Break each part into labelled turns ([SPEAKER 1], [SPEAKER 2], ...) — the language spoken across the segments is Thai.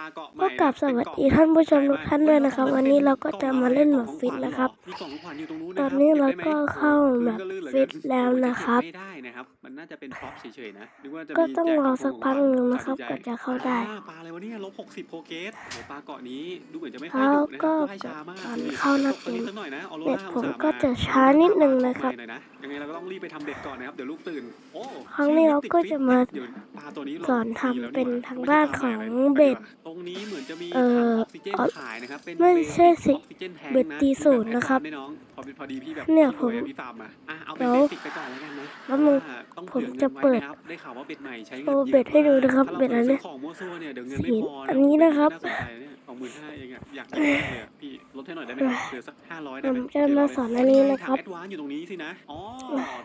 [SPEAKER 1] ลาเกาะใหม่
[SPEAKER 2] ก็กลับสวัสดีท่านผู้ชมทุกท่านด้วยนะครับ วันนี้เราก็จะมาเล่นแบบฟิตนะครับ
[SPEAKER 1] มีกล่องของขวัญอยู่ตรงนู้น
[SPEAKER 2] ต
[SPEAKER 1] นะ
[SPEAKER 2] อน
[SPEAKER 1] ครับ
[SPEAKER 2] นี้เรา
[SPEAKER 1] ได้ไหม
[SPEAKER 2] ก็เข้าแบบ
[SPEAKER 1] พื้นก็ลื่นเหลือ
[SPEAKER 2] ฟิต
[SPEAKER 1] เกิน
[SPEAKER 2] แล้วนะครับ
[SPEAKER 1] ไม่ได้นะครับมันน่าจะเป็นพร็อพเฉยๆนะนึกว่าจะ
[SPEAKER 2] ก็
[SPEAKER 1] มี
[SPEAKER 2] ต้อง
[SPEAKER 1] แจ
[SPEAKER 2] รอ
[SPEAKER 1] ข
[SPEAKER 2] สักพักหนึ่งนะครับ
[SPEAKER 1] ตั
[SPEAKER 2] ก็
[SPEAKER 1] ดสิใจ
[SPEAKER 2] จะเข้าได้
[SPEAKER 1] อ่ปลาอะไรวะเนี่ยลบหกสิบโปรเกสโอ้ปลาเกาะนี้ดูเหมือนจะไม่ค่อย
[SPEAKER 2] แล้ว
[SPEAKER 1] ดุนะค
[SPEAKER 2] ก็
[SPEAKER 1] รับว่ายช้ามาก
[SPEAKER 2] ตอน
[SPEAKER 1] ดูดิ
[SPEAKER 2] เข้าหน้า
[SPEAKER 1] ต
[SPEAKER 2] เก
[SPEAKER 1] ก
[SPEAKER 2] ม
[SPEAKER 1] สักหน่อยนะออโร
[SPEAKER 2] เบ็ด
[SPEAKER 1] รา
[SPEAKER 2] ผม
[SPEAKER 1] อุตส่าห์
[SPEAKER 2] ก็จะช้านิดนึงนะครับ
[SPEAKER 1] หน่อยนะยังไงเราก็ต้องรีบไปทำเบ็ดก่อนนะครับเดี๋ยวลูกตื่นโอ้
[SPEAKER 2] ครั้งนี้เราก็จะมา
[SPEAKER 1] เดี๋ยวปลาตัวนี้
[SPEAKER 2] สอนทำเป็นทางด้านของเบ็ด
[SPEAKER 1] ตรงนี้เหมือนจะมี
[SPEAKER 2] เอ่อ
[SPEAKER 1] ถังออกซิเจน
[SPEAKER 2] ออ
[SPEAKER 1] ขายนะครับ เป็น
[SPEAKER 2] ไม่ใช่สิ
[SPEAKER 1] ออกซิจนแทง
[SPEAKER 2] เบ็ดตีศูนย์นะครับ
[SPEAKER 1] ได้น้องพอพอดีพี่แบบ
[SPEAKER 2] เนี่ยผม
[SPEAKER 1] พี่รวอะพี่ฟาร์มมาอะเอาเป็น
[SPEAKER 2] เดี๋ยว
[SPEAKER 1] เบสิกไปก่อนแล้วกันนะ
[SPEAKER 2] แล้วมึง
[SPEAKER 1] ว่าต้อง
[SPEAKER 2] ผม
[SPEAKER 1] ผื่อ
[SPEAKER 2] จะ
[SPEAKER 1] งินไว้
[SPEAKER 2] เปิด
[SPEAKER 1] นะครับได้ข่าวว่าเบ็ดใหม่ใช้เงิน
[SPEAKER 2] โชว์
[SPEAKER 1] เยอะ
[SPEAKER 2] เบ็ดให้ดูนะครับ
[SPEAKER 1] ถ้า
[SPEAKER 2] เบ็ดอันเนี้ย
[SPEAKER 1] ราของมั่วซั่วเนี่ยเดี๋ยวเงินไม่
[SPEAKER 2] สี
[SPEAKER 1] พอ
[SPEAKER 2] อันนี้นะครับ
[SPEAKER 1] น่าสนใจเนี่ยสองหมื่นห้าเองอะอยากได้มากเลยอะพี่ลดให้หน่อยได้ไหมครับเหลือสักห้าร้อยได้ไหม
[SPEAKER 2] ผมจะมาสอนอันนี้นะครับ
[SPEAKER 1] แอดวานอยู่ตรงนี้สินะ อ๋อ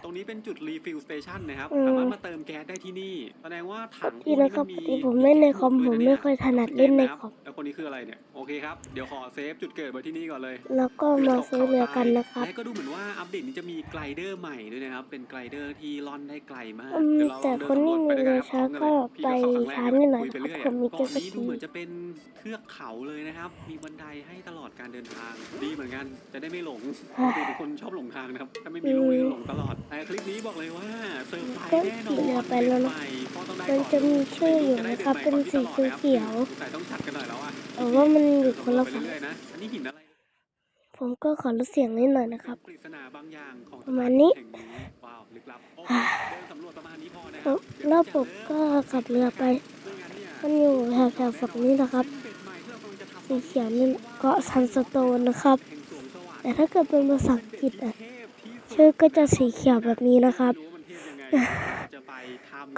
[SPEAKER 1] ตรงนี้เป็นจุดรีฟิลสเตชันนะครับ
[SPEAKER 2] อืม
[SPEAKER 1] สามารถมาเติมแก๊สได้ที่นี่ แสดงว่าถัง
[SPEAKER 2] นี่นะครับ
[SPEAKER 1] พวก
[SPEAKER 2] ที่ผมเล่นในคอมผมไม่ค่อยถนัดเล่นในคอม
[SPEAKER 1] แล้วคนนี้คืออะไรเนี่ย โอเคครับ เดี๋ยวขอเซฟจุดเกิดไว้ที่นี่ก่อนเลย
[SPEAKER 2] แล้วก็มาซื้อเรือกันนะครับ
[SPEAKER 1] และก็ดูเหมือนว่าอัปเดตนี้จะมีไกลเดอร์ใหม่ด้วยนะครับ เป็นไกลเดอร์ที่ล่อนได้ไกลมาก
[SPEAKER 2] อืม
[SPEAKER 1] เดี๋ยวเรา
[SPEAKER 2] แต่
[SPEAKER 1] เดิ
[SPEAKER 2] คนที่มี
[SPEAKER 1] สำรวจ
[SPEAKER 2] เรือ
[SPEAKER 1] ไป
[SPEAKER 2] ช้า
[SPEAKER 1] ด้วย
[SPEAKER 2] ก็
[SPEAKER 1] พี่
[SPEAKER 2] ไป
[SPEAKER 1] เข้ครั้งแรก
[SPEAKER 2] ช้านิดหน่อย
[SPEAKER 1] คุไป
[SPEAKER 2] นะครับ
[SPEAKER 1] เรื่
[SPEAKER 2] ผมมี
[SPEAKER 1] เกาะ
[SPEAKER 2] เจ็ตส
[SPEAKER 1] นี้ดู
[SPEAKER 2] กี
[SPEAKER 1] เหมือนจะเป็นเทือกเขาเลยนะครับ มีบันไดให้ตลอดการเดินทาง ดีเหมือนกัน จะได้ไม่หลงปกติเป็นคนชอบหลงทางนะครับ ถ้าไม่มีลูกนี่หลงตลอดแต่คลิปนี้บอกเลยว่าเซอร์ไพรส์แน่นอน
[SPEAKER 2] ก็ขี่เรือไปแล้วนะ
[SPEAKER 1] ใหม่เพราะต้องได้
[SPEAKER 2] มันจะมีชื่ออยู่นะครับ เป็นสีเขียว
[SPEAKER 1] ใส่ต้องจัดกันหน่อยแล้วอะ
[SPEAKER 2] ๆแต่ว่ามันอยู่คนละ
[SPEAKER 1] ไป
[SPEAKER 2] ฝั่ง
[SPEAKER 1] เรื่อยๆนะอันนี้หินอะไร
[SPEAKER 2] ผมก็ขอลดเสียงนิดหน่อยนะครับ
[SPEAKER 1] ปริศนาบางอย่างของ
[SPEAKER 2] ประมาณนี้
[SPEAKER 1] แห่งนี้ว้าวลึกลับโอเคเดินสำรวจประมาณนี้พอนะค
[SPEAKER 2] แล้
[SPEAKER 1] รั
[SPEAKER 2] ว
[SPEAKER 1] บ
[SPEAKER 2] รอบผมก็ขับเรือไป มันอยู่แถวๆฝั่งนี้นะครับ สีเขียวนี่เกาะซันสโตนนะครับ แต่ถ้าเกิดเป็นภาษาอังกฤษอะชื่อก็จะสีเขียวแบบนี้นะครับ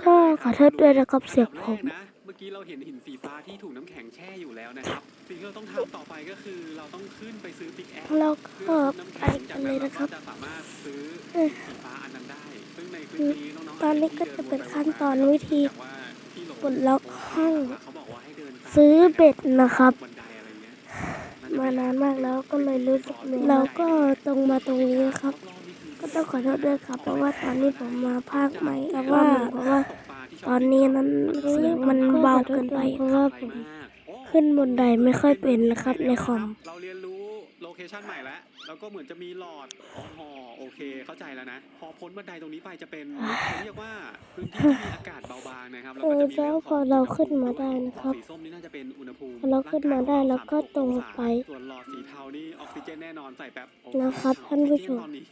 [SPEAKER 2] ก็ขอโทษด้วยนะครับเสียงผม
[SPEAKER 1] นะเมื่อกี้เราเห็นหินสีฟ้าที่ถูกน้ำแข็งแช่อยู่แล้วนะครับ สิ่งที่เราต้องทำต่อไปก็คือเราต้องขึ้นไปซื้อปิกแอค
[SPEAKER 2] เราก็ไปกันเลยนะครับ
[SPEAKER 1] จะสามารถซื้อ
[SPEAKER 2] เอ้ย
[SPEAKER 1] สีฟ้าอันนั้นได้ซึ่งในคลิปนี้น้องๆ
[SPEAKER 2] ตอนนี้ก็จะเป็นขั้นตอนวิธี
[SPEAKER 1] แต่ว่าที่ลง
[SPEAKER 2] ปลดล็อกห้อง
[SPEAKER 1] เขาบอกว่าให้เดินตาม
[SPEAKER 2] ซื้อเบ็ดนะครับ มานานมากแล้วก็เลยรู้สึกเหนื่อยเราก็ตรงมาตรงนี้นะครับ ก็ต้องขอโทษด้วยครับ เพราะว่าตอนนี้ผมมาภาคใหม่แต่ว่าเพราะว่า ตอนนี้นั้นเสียงมันเบาเกินไปเพราะว่าผมขึ้นบนไดไม่ค่อยเป็นนะครับในคอม
[SPEAKER 1] เราเรียนรู้โลเคชันใหม่แล้วแล้วก็เหมือนจะมีหลอดอ๋อ โอเคเข้าใจแล้วนะ พอพ้นบันไดตรงนี้ไปจะเป็นเขาเรียกว่าพื้นที่ที่มีอากาศเบาบางนะครับแล้ว
[SPEAKER 2] เอ
[SPEAKER 1] ก็
[SPEAKER 2] อ
[SPEAKER 1] จะมี
[SPEAKER 2] แล้วพอเราขึ้นมาได้นะครับ
[SPEAKER 1] สีส้มนี่น่าจะเป็นอุณหภูมิ
[SPEAKER 2] พอเราขึ้นมาได้แล้วก็ตรงไป
[SPEAKER 1] ส่วนหลอดสีเทานี่ออกซิเจนแน่นอนใส่แป๊บโอเนะ
[SPEAKER 2] ครับท่านผู้ชม
[SPEAKER 1] ตอนนี้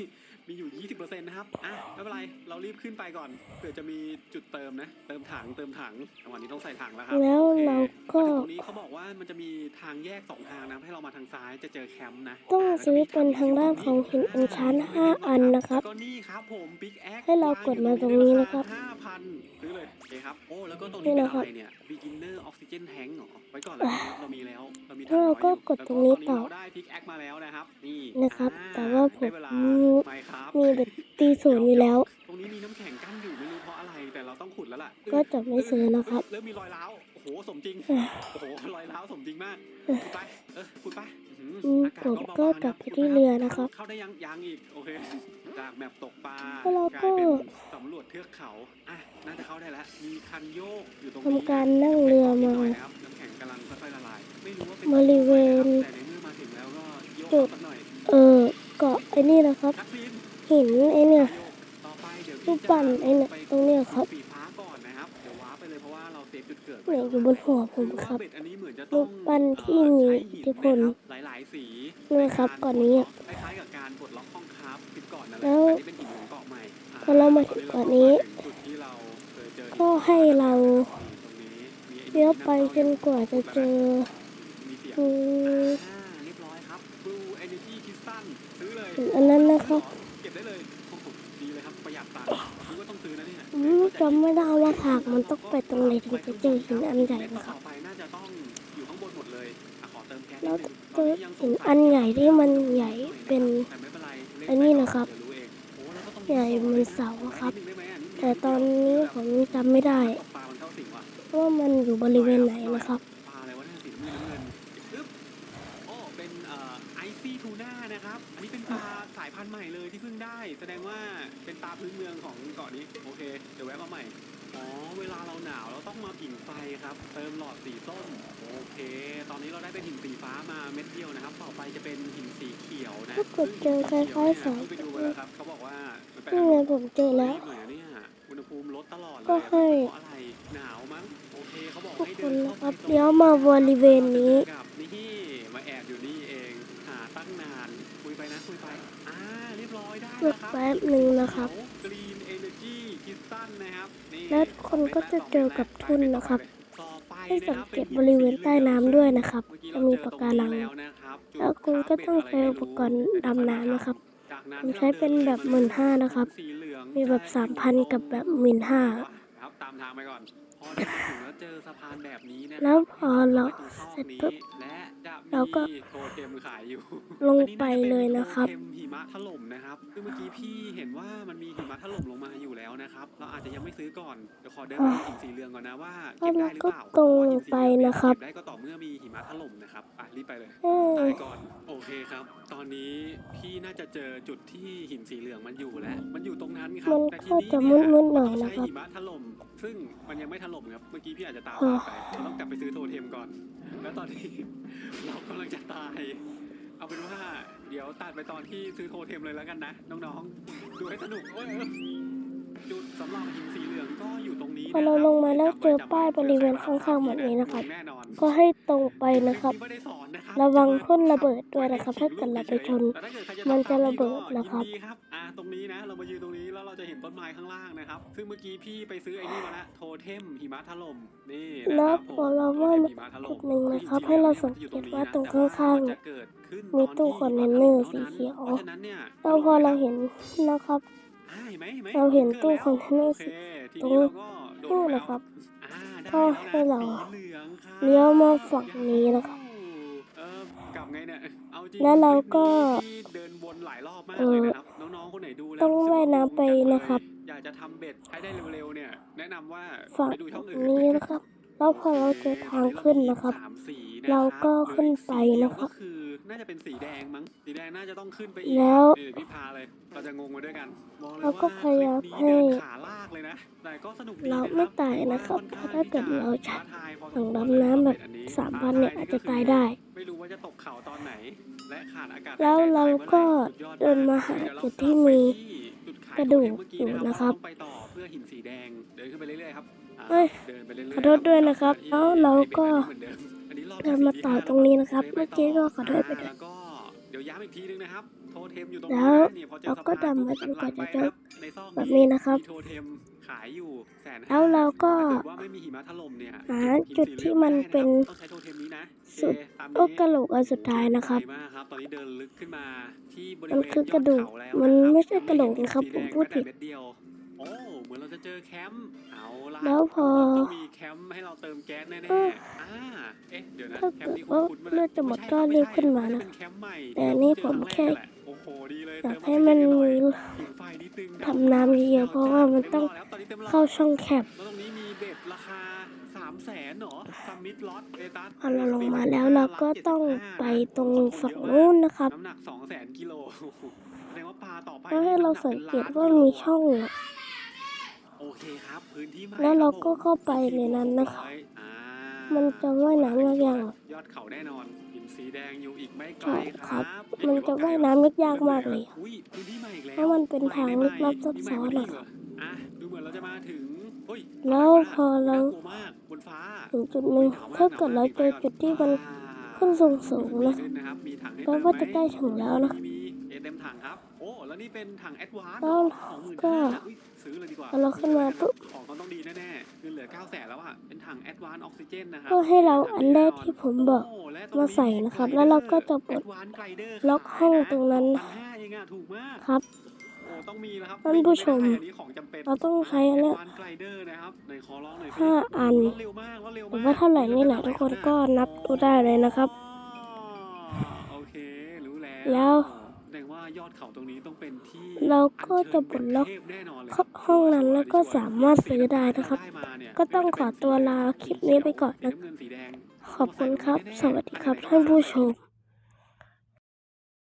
[SPEAKER 1] มีอยู่ 20%นะครับ อะ ไม่เป็นไร เรารีบขึ้นไปก่อน เผื่อจะมีจุดเติมนะ เติมถัง เติมถังจังหวะนี้ต้องใส่ถังแล้วครั
[SPEAKER 2] แล้ว
[SPEAKER 1] โอค
[SPEAKER 2] เราก็
[SPEAKER 1] มาถึงตรงนี้เขาบอกว่ามันจะมีทางแยกสองทางนะ ให้เรามาทางซ้ายจะเจอแคมป์นะ
[SPEAKER 2] ต้องซื้อเป็นทางด้านของหินอัญชัน5 อันนะครับ
[SPEAKER 1] แล้วก็นี่ครับผมบิ๊กแอค
[SPEAKER 2] ให้เรากดมาตรงนี้นะครับ
[SPEAKER 1] ห้าพันซื้อเลยโอเคครับ โอ้ แล้วก็ตรง
[SPEAKER 2] นี่
[SPEAKER 1] นี้เป็น
[SPEAKER 2] นะครับ
[SPEAKER 1] อะไรเนี่ย beginner oxygen tank เหรอ ไว้ก่อนแล้วเรามีแล้ว เรามี
[SPEAKER 2] แล้วเราก็กดตรงนี้ต่อ
[SPEAKER 1] แล้วก็เราได้พิกแอคมาแล้วนะครับ นี่
[SPEAKER 2] นะครับ
[SPEAKER 1] อ่
[SPEAKER 2] แต่ว่าผม
[SPEAKER 1] ได้เวลาไม่ครับ
[SPEAKER 2] มีเบ็ดตีศูนย์อยู่แล้ว
[SPEAKER 1] ตรงนี้มีน้ำแข็งกั้นอยู่ไม่รู้เพราะอะไรแต่เราต้องขุดแล้วล่ะ
[SPEAKER 2] ก็จะไม่ซื้อนะครับ
[SPEAKER 1] เริ่มมีรอยร้าวโอ้โหสมจริง
[SPEAKER 2] เอ้ย
[SPEAKER 1] โอ้โหรอยร้าวสมจริงมาก
[SPEAKER 2] เอ้ย
[SPEAKER 1] ขุดไปเออขุดไปอื้อ
[SPEAKER 2] อื
[SPEAKER 1] หื
[SPEAKER 2] ม
[SPEAKER 1] อากาศ
[SPEAKER 2] ผมก็
[SPEAKER 1] เบาๆ
[SPEAKER 2] กลับไป
[SPEAKER 1] ขุด
[SPEAKER 2] ที่เรือนะครับ
[SPEAKER 1] เข้าได้ยังยังอีกโอเคจากแมปตกปลา
[SPEAKER 2] แล้วเราก็
[SPEAKER 1] กลายเป็นสำรวจเทือกเขาอะน่าจะเข้าได้แล้วมีคันโยกอยู่ตรงนี้
[SPEAKER 2] ทำการนั่งเรือมา
[SPEAKER 1] นิดหน่ยนะครับน้ำแข็งกำลังค่อยๆละลายไม่รู้ว่าเป็น
[SPEAKER 2] บริเวณ
[SPEAKER 1] แต่ในเมื่อมาถึงแล้วก็โยก
[SPEAKER 2] จุด
[SPEAKER 1] สักหน่อย
[SPEAKER 2] เออเกาะไอ้นี่นะครับ
[SPEAKER 1] นักบิน
[SPEAKER 2] หินไอ้เนี่ย
[SPEAKER 1] ต่อไปเดี๋ยว
[SPEAKER 2] รูปปั้นไอ้เนี่ยตรงเนี้ยครับ
[SPEAKER 1] สีฟ้าก่อนนะครับเดี๋ยวว้าร์ปไปเลยเพราะว่าเราเซฟจุดเกิด
[SPEAKER 2] เนี่ยอยู่บนหัวผมครับ
[SPEAKER 1] เบ็ดอันนี้เหมือนจะ
[SPEAKER 2] รู
[SPEAKER 1] ต้อง
[SPEAKER 2] ปปั้นที่มีอิทธิพล
[SPEAKER 1] หลายๆสี
[SPEAKER 2] นี่ครับก่อนนี้อะ
[SPEAKER 1] คล้ายๆกับการปลดล็อกห้องคราฟปิดก่อนนั่นแห
[SPEAKER 2] แล้
[SPEAKER 1] ละ
[SPEAKER 2] ว
[SPEAKER 1] อันนี้เป็นหินของเกาะใหม่อ่
[SPEAKER 2] พอเรามาถึงเกาะนี้
[SPEAKER 1] จุดที่เราเคยเจอ
[SPEAKER 2] ก็ให้เรา
[SPEAKER 1] ตรงนี้มีอ้
[SPEAKER 2] เลี้ยวไปจนกว่าจะเจอ
[SPEAKER 1] มีเสียง
[SPEAKER 2] อืม
[SPEAKER 1] อ่าเรียบร้อยครับ Blue Energy Crystal ซื้อเลย
[SPEAKER 2] หินอันนั้นนะครับ จำไม่ได้ว่าทากมันต้องไปตรงไหนถึงจะเจอหินอันใหญ่นะครับ
[SPEAKER 1] ไปน่าจะต้องอยู่ข้างบนหมดเลยขอเติมแก๊สนิ
[SPEAKER 2] แล้วเจอหินอันใหญ่ที่มันใหญ่เป็นอันนี้นะครับ ใหญ่เหมือนเสาครับ แต่ตอนนี้ผมจำไม่ได้
[SPEAKER 1] ว่า
[SPEAKER 2] มันอยู่บริเวณไหนนะครับ
[SPEAKER 1] นธุ์ใหม่เลยที่เพิ่งได้ แสดงว่าเป็นปลาพื้นเมืองของเกาะนี้ โอเค เดี๋ยวแวะมาใหม่ อ๋อ เวลาเราหนาวเราต้องมาผิงไฟครับ เติมหลอดสีส้ม โอเค ตอนนี้เราได้เป็นหินสีฟ้ามาเม็ดเดียวนะครับ ต่อไปจะเป็นหินสีเขียวนะ
[SPEAKER 2] ถ้ากดเจอคล้ายๆสาย
[SPEAKER 1] ไปดูมาแล้วครับ เขาบอกว่ามันเป็น
[SPEAKER 2] นี่ไงผมเจอแล้ว
[SPEAKER 1] เหมือนเนี่ยอุณหภูมิลดตลอดเลย
[SPEAKER 2] ก็ให้
[SPEAKER 1] เพราะอะไรหนาวมั้ง โอเคเขาบอก
[SPEAKER 2] ทุก
[SPEAKER 1] ให้
[SPEAKER 2] ค
[SPEAKER 1] เดิ
[SPEAKER 2] น
[SPEAKER 1] น
[SPEAKER 2] นะค
[SPEAKER 1] เข้า
[SPEAKER 2] รับ
[SPEAKER 1] ไป
[SPEAKER 2] เดี๋ยวมาบริเวณนี้
[SPEAKER 1] กับนี่มาแอบอยู่นี่เอง หาตั้งนาน คุยไปนะคุยไป อ่า เรียบร้ อยได้
[SPEAKER 2] ก
[SPEAKER 1] แล้ว
[SPEAKER 2] ด
[SPEAKER 1] ครับ
[SPEAKER 2] แป๊บหนึ่งนะครับ
[SPEAKER 1] กรีนเอเนจีคริสตัลนะครับนี่
[SPEAKER 2] และคนก็จะเจอกับทุ่นนะครับ
[SPEAKER 1] ต่อไป
[SPEAKER 2] ให้สัง
[SPEAKER 1] นะครับ
[SPEAKER 2] เกตบริเวณใต้น้ำด้วยนะครับ จะมีปะการัง แล้วคุณก็ต้องใช้อุปกรณ์ดำน้ำนะครับ
[SPEAKER 1] จากนั้น
[SPEAKER 2] ผมใช้เป็นแบบหมื่นห้านะครับ
[SPEAKER 1] สีเหลือง
[SPEAKER 2] มีแบบสามพันกับแบบหมื่นห้า
[SPEAKER 1] ครับตามทางไปก่อนพอเดินมาถึงแล้วเจอสะพานแบบนี้นะ
[SPEAKER 2] แล้วพอเรา
[SPEAKER 1] ไว้ตงซอก
[SPEAKER 2] เสร็จ
[SPEAKER 1] นี้
[SPEAKER 2] ปุ๊บ
[SPEAKER 1] และ จะ
[SPEAKER 2] เราก็
[SPEAKER 1] มีโทเทมขายอยู่
[SPEAKER 2] ลงไปเลยนะครับ
[SPEAKER 1] อันนี้น่าจเป็นโทเทมหิมะถล่มนะครับซึ่งเมื่อกี้พี่เห็นว่ามันมีหิมะถล่มลงมาอยู่แล้วนะครับ เราอาจจะยังไม่ซื้อก่อนเดี๋ยวขอเดินไปหินสีเหลืองก่อนนะว่าเก็บได้หรือเปล่า
[SPEAKER 2] แล้วก็ตรงไปนะครับ
[SPEAKER 1] เก็บได้ก็ต่อเมื่อมีหิมะถล่มนะครับอะรีบไปเลย
[SPEAKER 2] เออ
[SPEAKER 1] ตายก่อนโอเคครับ ตอนนี้พี่น่าจะเจอจุดที่หินสีเหลืองมันอยู่แล้ว มันอยู่ตรงนั้นครั
[SPEAKER 2] มัน
[SPEAKER 1] แต่ที
[SPEAKER 2] ก็
[SPEAKER 1] นี้
[SPEAKER 2] จะ
[SPEAKER 1] เนี่ย
[SPEAKER 2] มึนๆหน่อย
[SPEAKER 1] เรา
[SPEAKER 2] นะ
[SPEAKER 1] ใช้
[SPEAKER 2] ครับ
[SPEAKER 1] หิมะถล่ม ซึ่งมันยังไม่ถล่มครับ เมื่อกี้พี่อาจจะตาม
[SPEAKER 2] เออ
[SPEAKER 1] ไปเราต้องกลับไปซื้อโทเทมก่อน แล้วตอนนี้ เรากำลังจะตาย เอาเป็นว่า เดี๋ยวตัดไปตอนที่ซื้อโทเทมเลยแล้วกันนะ น้องๆ ดูให้สนุกโอ้ยเออจุดสำหรับหินสีเหลืองก็อยู่ตรงนี้
[SPEAKER 2] พอเราลงมาแล้วเจอป้ายบริเวณข้างๆแบบนี้นะครับ
[SPEAKER 1] แน่นอน
[SPEAKER 2] ก็ให้ตรงไปนะครับ
[SPEAKER 1] ไม่ได้สอนนะครับ
[SPEAKER 2] ระวังทุ่นระเบิดด้วยนะครับ ถ้าเกิดเราไปชน
[SPEAKER 1] แต่ถ้าเกิดใคร
[SPEAKER 2] มันจะ
[SPEAKER 1] ทำตา
[SPEAKER 2] ระเบิดนะครับ
[SPEAKER 1] ยิดีครับอ่าตรงนี้นะ เรามายืนตรงนี้แล้วเราจะเห็นต้นไม้ข้างล่างนะครับ ซึ่งเมื่อกี้พี่ไปซื้อไอ้นี่มาละโทเทมหิมะถล่มนี่นะ
[SPEAKER 2] แล้
[SPEAKER 1] ควรับ
[SPEAKER 2] พอเราว่า
[SPEAKER 1] โท
[SPEAKER 2] มี
[SPEAKER 1] ทหิมะถล่
[SPEAKER 2] จุ
[SPEAKER 1] ม
[SPEAKER 2] ดหนึ่งนะครับ
[SPEAKER 1] จงๆ
[SPEAKER 2] ให้เรา
[SPEAKER 1] แล้ว
[SPEAKER 2] สัง
[SPEAKER 1] นี่ย
[SPEAKER 2] เกตว่าตรง
[SPEAKER 1] แต่
[SPEAKER 2] ข้างๆ
[SPEAKER 1] มั
[SPEAKER 2] เนี่ย
[SPEAKER 1] จะเกิดขึ้น
[SPEAKER 2] มี
[SPEAKER 1] ตอน
[SPEAKER 2] ตู้
[SPEAKER 1] ที่
[SPEAKER 2] คอนเทนเนอร์สีเขียว
[SPEAKER 1] เพราะฉะนั้นเนี่ย
[SPEAKER 2] แล้วพอเราเห็นนะครับ
[SPEAKER 1] อ่าเห็นไหมเห็นไหม
[SPEAKER 2] เราเห็นตู้
[SPEAKER 1] กิด
[SPEAKER 2] คอนเทนเนอร์
[SPEAKER 1] โค
[SPEAKER 2] สี
[SPEAKER 1] ที
[SPEAKER 2] ตรง
[SPEAKER 1] นี้เราก็โดด
[SPEAKER 2] ตู้
[SPEAKER 1] ลงไป
[SPEAKER 2] นะครับ
[SPEAKER 1] อ่าได้
[SPEAKER 2] ก็
[SPEAKER 1] แล้วนะ
[SPEAKER 2] ให้เรา
[SPEAKER 1] สีเหลืองครับ
[SPEAKER 2] เลี้ยวมาฝั่งนี้นะครับ แล้วเราก็
[SPEAKER 1] คลิปนี้พี่เดินวนหลายรอบมาก
[SPEAKER 2] เอ
[SPEAKER 1] เลย
[SPEAKER 2] อ
[SPEAKER 1] นะครับน้องๆคนไหนดูแล้ว
[SPEAKER 2] ต้อง
[SPEAKER 1] รู้สึก
[SPEAKER 2] ว่ายน้ำไปนะครับ
[SPEAKER 1] อยากจะทำเบ็ดให้ได้เร็วๆเนี่ยแนะนำว่า
[SPEAKER 2] ฝั่ง
[SPEAKER 1] ไปดูช่องอื่น
[SPEAKER 2] นี้นะครับ แล้วพอเราเจอทางขึ้นนะครับ
[SPEAKER 1] สามสีนะ
[SPEAKER 2] เราก็
[SPEAKER 1] หลือ
[SPEAKER 2] ขึ้นไป
[SPEAKER 1] สีเดียว
[SPEAKER 2] นะครับ
[SPEAKER 1] ก็คือ น่าจะเป็นสีแดงมั้ง สีแดงน่าจะต้องขึ้นไปอีก
[SPEAKER 2] แล้ว
[SPEAKER 1] นี่เดี๋ยวพี่พาเลย เราจะงงไปด้วยกันบอกเลย
[SPEAKER 2] เราก็
[SPEAKER 1] ว่า
[SPEAKER 2] พยายาม
[SPEAKER 1] คลิป
[SPEAKER 2] ให้
[SPEAKER 1] นี้เดินขาลากเลยนะ แต่ก็สนุกดี
[SPEAKER 2] เรา
[SPEAKER 1] นะคบ
[SPEAKER 2] ไม่ตายนะครับ
[SPEAKER 1] ถือว่
[SPEAKER 2] ถ้าเกิดเราใช้
[SPEAKER 1] ท้ทยพอส
[SPEAKER 2] ถั
[SPEAKER 1] ม
[SPEAKER 2] ง
[SPEAKER 1] ควร
[SPEAKER 2] ดำน้ำแบบ
[SPEAKER 1] อันนี้
[SPEAKER 2] สามพันเนี่ยอาจจะตายได้
[SPEAKER 1] ไม่รู้ว่าจะตกเขาตอนไหน และขาดอากาศ
[SPEAKER 2] แล้ว
[SPEAKER 1] หยใจ
[SPEAKER 2] เราก็
[SPEAKER 1] เมื่อไหร่สุยอ
[SPEAKER 2] เดินมาหา
[SPEAKER 1] ดี๋ยวเร
[SPEAKER 2] จุดที่มี
[SPEAKER 1] จุดขาย
[SPEAKER 2] กระดูก
[SPEAKER 1] เมื่อ
[SPEAKER 2] อยู่นะครับ
[SPEAKER 1] ต้องไปต่อเพื่อหินสีแดงเดินขึ้นไปเรื่อยๆครับอ่า
[SPEAKER 2] เอ้ย
[SPEAKER 1] เดินไปเรื่อยๆ
[SPEAKER 2] ขอโทษด้วยนะครับ
[SPEAKER 1] ที่
[SPEAKER 2] แล้วเราก็
[SPEAKER 1] เหมือนเดิม อันนี้รอบที่
[SPEAKER 2] เดินมา
[SPEAKER 1] สี่
[SPEAKER 2] ต่อ
[SPEAKER 1] ที่ห้
[SPEAKER 2] ตรงนี้นะครับ
[SPEAKER 1] ดิ
[SPEAKER 2] เมื่อ
[SPEAKER 1] ไป
[SPEAKER 2] กี้ก็
[SPEAKER 1] ต่
[SPEAKER 2] ขอโทษไปด้วย
[SPEAKER 1] แล้วก็เดี๋ยวย้ำอีกทีนึงนะครับโทเทมอยู่ตรง
[SPEAKER 2] แล้
[SPEAKER 1] นี้
[SPEAKER 2] ว
[SPEAKER 1] นะนี่พอเจอ
[SPEAKER 2] เรา
[SPEAKER 1] สะ
[SPEAKER 2] ก็
[SPEAKER 1] พาน
[SPEAKER 2] ดำมา
[SPEAKER 1] ปุ๊
[SPEAKER 2] ดู
[SPEAKER 1] หันหลัง
[SPEAKER 2] ก่อน
[SPEAKER 1] ไป
[SPEAKER 2] จะเจอ
[SPEAKER 1] ครับในซอก
[SPEAKER 2] แบบนี้นะครับ
[SPEAKER 1] มีโทเทมขายอยู่แสนห้า
[SPEAKER 2] แล้วเราก็
[SPEAKER 1] ถ้าเกิดว่าไม่มีหิมะถล่มเนี่ย
[SPEAKER 2] หา
[SPEAKER 1] เก็บหิน
[SPEAKER 2] จุด
[SPEAKER 1] สี
[SPEAKER 2] ที่
[SPEAKER 1] เหลือง
[SPEAKER 2] มัน
[SPEAKER 1] ไะ
[SPEAKER 2] เป็น
[SPEAKER 1] ต้องใช้โทเทมนี้นะ
[SPEAKER 2] สุด
[SPEAKER 1] โอเคตาม
[SPEAKER 2] โอ้
[SPEAKER 1] นี้
[SPEAKER 2] กระโหลกอันสุดท้ายนะครับ
[SPEAKER 1] ไกลมากครับตอนนี้เดินลึกขึ้นมาที่บริ
[SPEAKER 2] มัน
[SPEAKER 1] เวณ
[SPEAKER 2] คือกระดูก
[SPEAKER 1] ยอดเขาแล้ว
[SPEAKER 2] มัน
[SPEAKER 1] นะครับ
[SPEAKER 2] ไม่ใช่กระโหลกนะครับ
[SPEAKER 1] สีแง
[SPEAKER 2] ผมพูดผิด
[SPEAKER 1] แม้แต่เม็เดียวโอ้เหมือนเราจะเจอแคมป์เอาละ
[SPEAKER 2] แล้วพอ
[SPEAKER 1] ต้องมีแคมป์ให้เราเติมแก๊สแน่ๆ
[SPEAKER 2] เออ
[SPEAKER 1] อ่าเอ๊ะเดี๋ยวนะ
[SPEAKER 2] ถ้า
[SPEAKER 1] แค
[SPEAKER 2] เกิ
[SPEAKER 1] ม
[SPEAKER 2] ด
[SPEAKER 1] ป์นี้
[SPEAKER 2] ว่า
[SPEAKER 1] คุ้นๆ
[SPEAKER 2] เลือดจะหมด
[SPEAKER 1] ไใช่
[SPEAKER 2] ก็รีบขึ้นมานะ
[SPEAKER 1] เป็นแคมป์ใหม่
[SPEAKER 2] แต่อันนี้
[SPEAKER 1] ที่
[SPEAKER 2] ผม
[SPEAKER 1] เรา
[SPEAKER 2] แค่
[SPEAKER 1] เจอรั้งรกนั่นหละโอ้โหดีเลย
[SPEAKER 2] อยาก
[SPEAKER 1] เติ
[SPEAKER 2] ให้มัน
[SPEAKER 1] ออกซิเจ
[SPEAKER 2] มี
[SPEAKER 1] หอยผิงไฟนิดนึงะ
[SPEAKER 2] ทำน้ำเยอะๆเพราะว่ามันต้อง
[SPEAKER 1] เต็มหลดแล้วตอนนี้เต็มหลอด
[SPEAKER 2] เข้าช่องแคบ
[SPEAKER 1] แล้วตรงนี้มีเบ็ดราคา3 0 0แสนหรอซัมมิดลอตเอตัส
[SPEAKER 2] พอเราลงมาแล้วเราก็ต้องไปตรงฝั่งนู้นนะครับ
[SPEAKER 1] น้ำหนัก2 0 0แสนกิโลแสดงว่าปลาต่อไป
[SPEAKER 2] ก็ให้เราสังเกตว่ามีช่องอะ
[SPEAKER 1] โอ เคครับพื้นที่ใหม่
[SPEAKER 2] แล้วเราก็
[SPEAKER 1] คบผม
[SPEAKER 2] เข้าไปในนั้นนะครับ
[SPEAKER 1] อ่า
[SPEAKER 2] มันจะว่ายน้ำยากยัง
[SPEAKER 1] ยอดเขาแน่นอนหินสีแดงอยู่อีกไม่ไกล
[SPEAKER 2] ใช่
[SPEAKER 1] ค
[SPEAKER 2] ครั
[SPEAKER 1] รับบ
[SPEAKER 2] มันจะว่ายน้ำยากมากเลย
[SPEAKER 1] อุ้ยพื้นที่ใหม่อีกแล้ว
[SPEAKER 2] เพราะมันเป็นทางลึกลับซับซ้อน
[SPEAKER 1] ใหม่
[SPEAKER 2] อะ
[SPEAKER 1] กว่านี้เหรออะดูเหมือนเราจะมาถึงเฮ้ย
[SPEAKER 2] แล้วพอเรา
[SPEAKER 1] น่ากลัวมากบนฟ้า
[SPEAKER 2] ถึงจุดหนึ่งถ้าเกิดเราเจอจุดที่มันขึ้นสูงๆนะ
[SPEAKER 1] ขึ้นนะครับมีถังให้
[SPEAKER 2] แปล
[SPEAKER 1] เติม
[SPEAKER 2] ว่า
[SPEAKER 1] ไหม
[SPEAKER 2] จะใกล้ถึงแล้วนะ
[SPEAKER 1] มีเอเต็มถังครับ โอ้ แล้วนี่เป็นถังแอดวานซ์
[SPEAKER 2] แล้ว
[SPEAKER 1] ของหมื่น
[SPEAKER 2] ก็
[SPEAKER 1] ห้าอุ๊ย ซื้อเลยดีกว่า
[SPEAKER 2] พอเราขึ้นมาปุ๊บ
[SPEAKER 1] ของเขาต้องดีแน่ๆคือเหลือ9 0 0แสนแล้วอะเป็นถังแอดวานซ์ออกซิเจนนะครั
[SPEAKER 2] ก็ให้เราอันแรกที่ผมบอก
[SPEAKER 1] โและตรง
[SPEAKER 2] มาใส่นะครับ แล้วเราก็จะปลด
[SPEAKER 1] Advanced Glider
[SPEAKER 2] ล็อกห้องตรงนั้น
[SPEAKER 1] พันห้าเองอะถูกมาก
[SPEAKER 2] ครับ
[SPEAKER 1] โอ้ต้องมีแล้วครับ
[SPEAKER 2] ท่านผู้ชม
[SPEAKER 1] ไได้อันนี้ของจำเป็น
[SPEAKER 2] เราต้องใช้อันเนี้ย
[SPEAKER 1] Advanced Glider นะครับไหนขอลองหน่อยสิ
[SPEAKER 2] ห้าอัน
[SPEAKER 1] รถเร็วมากรถเร็ว
[SPEAKER 2] หรือ
[SPEAKER 1] มาก
[SPEAKER 2] ว่าเท่าไหร่นี่แหละทุกคนก็นับดูได้เลยนะครับ
[SPEAKER 1] อ๋อโอเครู้แล้ว
[SPEAKER 2] แล้ว
[SPEAKER 1] แส ดงว่ายอดเขาตรงนี้ต้องเป็นที่
[SPEAKER 2] เราก็จะปลดล็อก
[SPEAKER 1] นเทพแน่นอนเลย
[SPEAKER 2] ห้องนั้นแล้วก็สามารถซื้อได้นะครับ
[SPEAKER 1] ได้มาเนี่ย
[SPEAKER 2] ก็ต้องขอตัวลาคลิปนี้ไปก่อนนะ
[SPEAKER 1] สีำเงินสีแดง
[SPEAKER 2] ขอบคุณครับ สวัสดีครับท่านผู้ชม